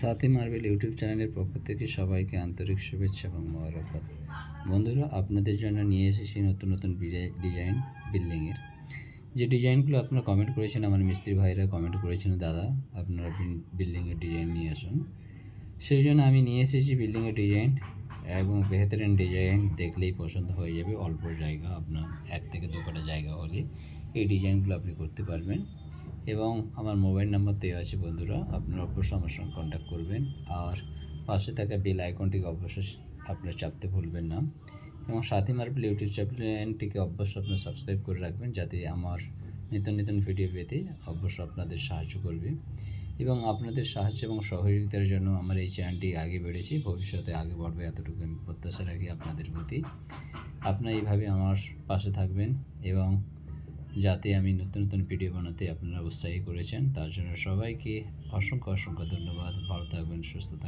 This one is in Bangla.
সাথী মার্বেল ইউটিউব চ্যানেলের পক্ষ থেকে সবাইকে আন্তরিক শুভেচ্ছা এবং মোবারকবাদ। বন্ধুরা, আপনাদের জন্য নিয়ে এসেছি নতুন নতুন ডিজাইন বিল্ডিংয়ের। যে ডিজাইনগুলো আপনারা কমেন্ট করেছেন, আমার মিস্ত্রি ভাইরা কমেন্ট করেছেন, দাদা, আপনারা বিল্ডিংয়ের ডিজাইন নিয়ে আসুন। সেই জন্য আমি নিয়ে এসেছি বিল্ডিংয়ের ডিজাইন এবং বেহতরিন ডিজাইন। দেখলেই পছন্দ হয়ে যাবে। অল্প জায়গা, আপনার এক থেকে দু কাটা জায়গা হলে এই ডিজাইনগুলো আপনি করতে পারবেন। এবং আমার মোবাইল নাম্বার দেওয়া আছে বন্ধুরা, আপনারা অবশ্যই আমার সঙ্গে কন্ট্যাক্ট করবেন। আর পাশে থাকা বেল আইকনটিকে অবশ্যই আপনারা চাপতে ভুলবেন না। এবং সাথী মার্বেল ইউটিউব চ্যানেলটিকে অবশ্যই আপনারা সাবস্ক্রাইব করে রাখবেন, যাতে আমার নিত্য নতুন ভিডিও পেতে অবশ্যই আপনাদের সাহায্য করবে। এবং আপনাদের সাহায্য এবং সহযোগিতার জন্য আমার এই চ্যানেলটি আগে বেড়েছে, ভবিষ্যতে আগে বাড়বে এতটুকু আমি প্রত্যাশা রাখি আপনাদের প্রতি। আপনারা এইভাবে আমার পাশে থাকবেন এবং যাতে আমি নতুন নতুন ভিডিও বানাতে আপনারা উৎসাহী করেছেন। তার জন্য সবাইকে অসংখ্য অসংখ্য ধন্যবাদ। ভালো থাকবেন, সুস্থ থাকবেন।